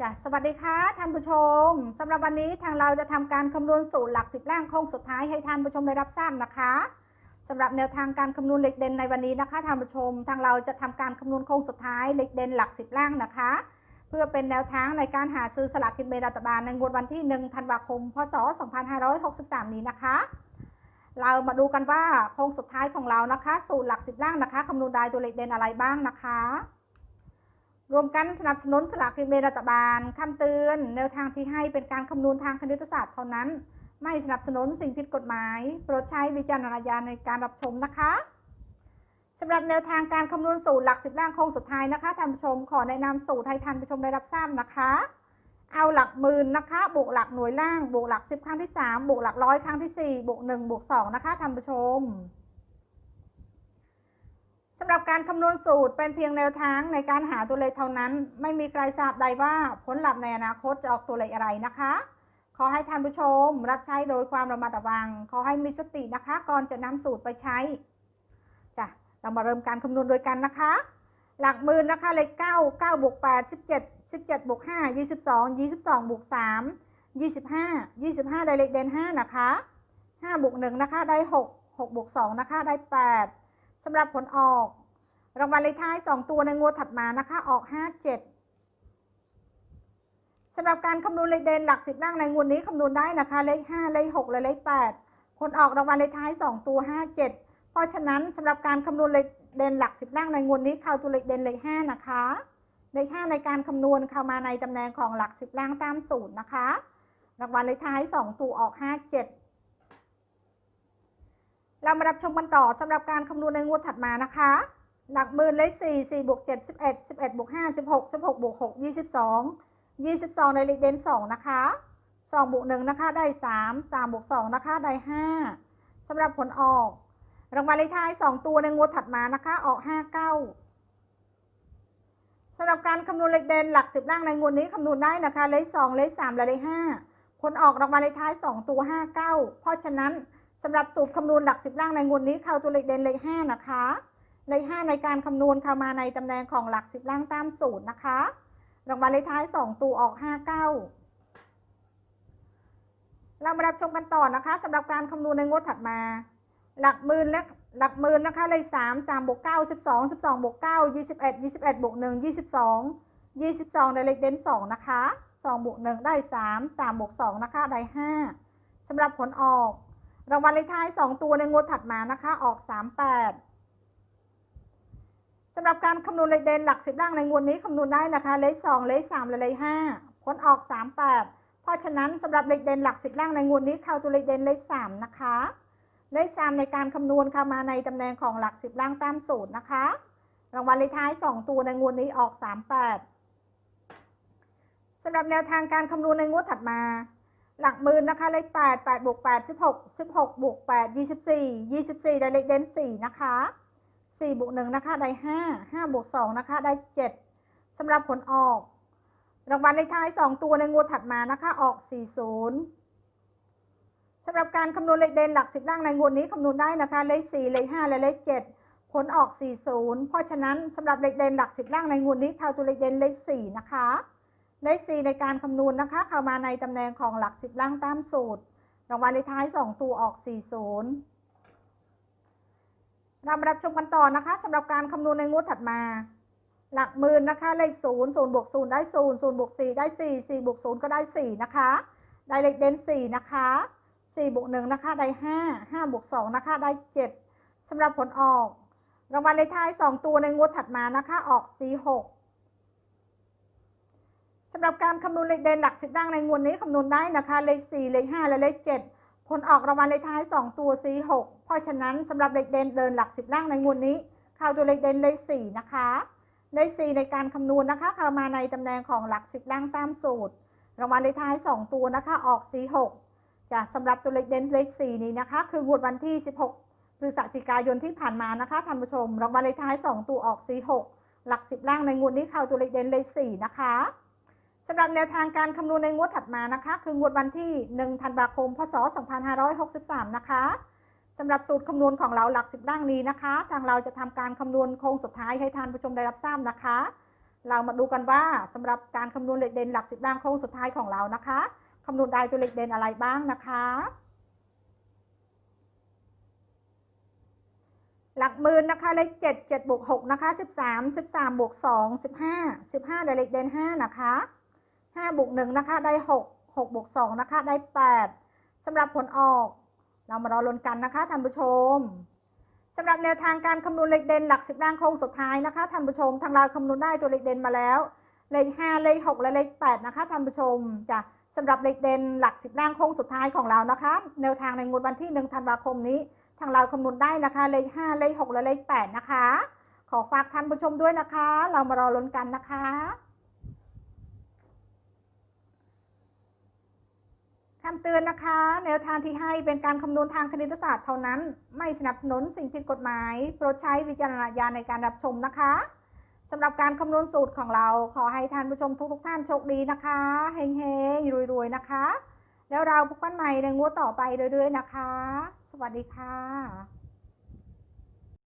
จ้ะสวัสดีค่ะท่านผู้ชมสำหรับวันนี้ทางเราจะทำการคำนวณสูตรหลักสิบล่างโค้งสุดท้ายให้ท่านผู้ชมได้รับทราบนะคะสำหรับแนวทางการคำนวณเหล็กเด่นในวันนี้นะคะท่านผู้ชม ทางเราจะทำการคำนวณโค้งสุดท้ายเหล็กเด่นหลักสิบล่างนะคะ เพื่อเป็นแนวทางในการหาซื้อสลากกินแบ่งรัฐบาลในงวดวันที่ 1 ธันวาคม พศ 2563 นี้นะคะ เรามาดูกันว่าโค้งสุดท้ายของเรานะคะ สูตรหลักสิบล่างนะคะคำนวณได้ตัวเลขเด่นอะไรบ้างนะคะ รวมกันสนับสนุนสลากกินแบ่งรัฐบาลคำเตือน แนวทางที่ให้เป็นการคำนวณทางคณิตศาสตร์เท่านั้น ไม่สนับสนุนสิ่งผิดกฎหมาย โปรดใช้วิจารณญาณในการรับชมนะคะสำหรับแนวทางการคำนวณสูตรหลักสิบล่างโค้งสุดท้ายนะคะท่านผู้ชมขอแนะนำสูตรให้ท่านผู้ชมได้รับทราบนะคะ เอาหลักหมื่นนะคะบวกหลักหน่วยล่างบวกหลักสิบครั้งที่สามบวกหลักร้อยครั้งที่สี่บวกหนึ่งบวกสองนะคะท่านผู้ชม หรับการคำนวณสูตรเป็นเพียงแนวทางในการหาตัวเลขเท่านั้น ไม่มีใครทราบใดว่าผลลัพธ์ในอนาคตจะออกตัวเลขอะไรนะคะ ขอให้ท่านผู้ชมรับใช้โดยความระมัดระวัง ขอให้มีสตินะคะ ก่อนจะนำสูตรไปใช้จ้ะเรามาเริ่มการคำนวณโดยกันนะคะ หลักหมื่นนะคะเลขเก้าเก้าบวกแปดสิบเจ็ดสิบเจ็ดบวกห้ายี่สิบสองยี่สิบสองบวกสามยี่สิบห้ายี่สิบห้าได้เลขเด่นห้านะคะห้าบวกหนึ่งนะคะได้หกหกบวกสองนะคะได้แปด สำหรับผลออก รางวัลเลขท้าย 2 ตัวในงวดถัดมานะคะ ออก 57สำหรับการคำนวณเลขเด่นหลักสิบล่างในงวดนี้คำนวณได้นะคะ เลข 5 เลข 6 และเลข 8 ผลออกรางวัลเลขท้าย 2 ตัว 57 เพราะฉะนั้นสำหรับการคำนวณเลขเด่นหลักสิบล่างในงวดนี้เข้าตัวเลขเด่นเลข 5 นะคะเลข 5 ในการคำนวณเข้ามาในตำแหน่งของหลักสิบล่างตามสูตรนะคะ รางวัลเลขท้าย 2 ตัวออก 57 เรามารับชมกันต่อสำหรับการคำนวณในงวดถัดมานะคะ หลักหมื่นเลขสี่สี่บวกเจ็ดสิบเอ็ดสิบเอ็ดบวกห้าสิบหกสิบหกบวกหกยี่สิบสองยี่สิบสองในเลขเด่นสองนะคะสองบวกหนึ่งนะคะ ได้สามสามบวกสองนะคะ ได้ห้าสำหรับผลออก รางวัลเลขท้ายสองตัวในงวดถัดมานะคะ ออกห้าเก้าสำหรับการคำนวณเลขเด่นหลักสิบล่างในงวดนี้คำนวณได้นะคะ เลขสองเลขสามและเลขห้าผลออกรางวัลเลขท้ายสองตัวห้าเก้าเพราะฉะนั้น สำหรับสูตรคำนวณหลักสิบล่างในงวดนี้เข้าตัวเลขเด่นเลขห้านะคะ เลข5ในการคำนวณเข้ามาในตำแหน่งของหลัก10ล่างตามสูตรนะคะรางวัลเลขท้าย 2 ตัวออก 59 เรามารับชมกันต่อนะคะสำหรับการคำนวณในงวดถัดมา หลักหมื่นและหลักหมื่นนะคะเลข3 3บวก9 12 12บวก9 21 21บวก1 22 22ในเลขเด่น2นะคะ2บวก1ได้ 3 3บวก2นะคะได้ 5สำหรับผลออกางวัลเลขท้าย 2 ตัวในงวดถัดมานะคะออก 38สำหรับการคำนวณเลขเด่นหลักสิบล่างในงวดนี้คำนวณได้นะคะ เลขสองเลขสามและเลขห้าผลออกสามแปดเพราะฉะนั้นสำหรับเลขเด่นหลักสิบล่างในงวดนี้เข้าตัวเลขเด่นเลขสามนะคะเลขสามในการคำนวณเข้ามาในตำแหน่งของหลักสิบล่างตามสูตรนะคะ รางวัลเลขท้ายสองตัวในงวดนี้ออกสามแปดสำหรับแนวทางการคำนวณในงวดถัดมา หลักหมื่นนะคะเลขแปดแปดบวกแปดสิบหกสิบหกบวกแปดยี่สิบสี่ยี่สิบสี่ได้เลขเด่นสี่นะคะสี่บวกหนึ่งนะคะได้ห้าห้าบวกสองนะคะได้เจ็ดสำหรับผลออก รางวัลเลขท้ายสองตัวในงวดถัดมานะคะออกสี่ศูนย์สำหรับการคำนวณเลขเด่นหลักสิบล่างในงวดนี้คำนวณได้นะคะเลขสี่เลขห้าและเลขเจ็ดผลออกสี่ศูนย์เพราะฉะนั้นสำหรับเลขเด่นหลักสิบล่างในงวดนี้เข้าตัวเลขเด่นเลขสี่นะคะ เลข 4 ในการคำนวณนะคะ เข้ามาในตำแหน่งของหลัก 10 ล่างตามสูตร รางวัลเลขท้าย 2 ตัวออก 40เรามารับชมกันต่อนะคะสำหรับการคำนวณในงวดถัดมา หลักหมื่นนะคะเลข 0 0บวก0ได้0 0บวก4ได้ 4 4บวก0ก็ได้ 4 นะคะ ได้เลขเด่น4 นะคะ 4บวก1นะคะได้ 5 5บวก2นะคะได้ 7สำหรับผลออก รางวัลเลขท้าย 2 ตัวในงวดถัดมานะคะออก46ำหรับการคำนวณเลขเด่นหลักสิบล่างในงวดนี้คำนวณได้นะคะ เลข4เลข5และเลข7ผลออกรางวัลเลขท้าย 2 ตัว4 6เพราะฉะนั้นสำหรับเลขเด่นเดินหลักสิบล่างในงวดนี้เข้าตัวเลขเด่นเลข4นะคะเลข4ในการคำนวณนะคะเข้ามาในตำแหน่งของหลักสิบล่างตามสูตร รางวัลเลขท้าย 2 ตัวนะคะ ออก4 6จะสำหรับตัวเลขเด่นเลข4นี้นะคะ คืองวดวันที่ 16พฤศจิกายนที่ผ่านมานะคะท่านผู้ชมรางวัลเลขท้าย 2 ตัวออก4 6หลักสิบล่างในงวดนี้เข้าตัวเลขเด่นเลข4นะคะ สำหรับแนวทางการคำนวณในงวดถัดมานะคะ คืองวดวันที่ 1 ธันวาคม พศ 2563 นะคะสำหรับสูตรคำนวณของเราหลักสิบล่างนี้นะคะ ทางเราจะทำการคำนวณโค้งสุดท้ายให้ท่านผู้ชมได้รับทราบนะคะ เรามาดูกันว่าสำหรับการคำนวณเลขเด่นหลักสิบล่างโค้งสุดท้ายของเรานะคะคำนวณได้ตัวเลขเด่นอะไรบ้างนะคะ หลักหมื่นนะคะเลขเจ็ดเจ็ดบวกหกนะคะสิบสามสิบสามบวกสองสิบห้าสิบห้าได้เลขเด่นห้านะคะ ห้าบวกหนึ่งนะคะได้หกหกบวกสองนะคะได้แปดสำหรับผลออก เรามารอลุ้นกันนะคะท่านผู้ชมสำหรับแนวทางการคำนวณเลขเด่นหลักสิบล่างโค้งสุดท้ายนะคะท่านผู้ชม ทางเราคำนวณได้ตัวเลขเด่นมาแล้ว เลขห้าเลขหกและเลขแปดนะคะท่านผู้ชมจะสำหรับเลขเด่นหลักสิบล่างโค้งสุดท้ายของเรานะคะ แนวทางในงวดวันที่หนึ่งธันวาคมนี้ ทางเราคำนวณได้นะคะ เลขห้าเลขหกและเลขแปดนะคะ ขอฝากท่านผู้ชมด้วยนะคะ เรามารอลุ้นกันนะคะ คำเตือนนะคะ แนวทางที่ให้เป็นการคำนวณทางคณิตศาสตร์เท่านั้น ไม่สนับสนุนสิ่งผิดกฎหมาย โปรดใช้วิจารณญาณในการรับชมนะคะสำหรับการคำนวณสูตรของเรา ขอให้ท่านผู้ชมทุกๆท่านโชคดีนะคะเฮงเฮงรวยๆนะคะ แล้วเราพบกันใหม่ในงวดต่อไปเรื่อยๆนะคะ สวัสดีค่ะ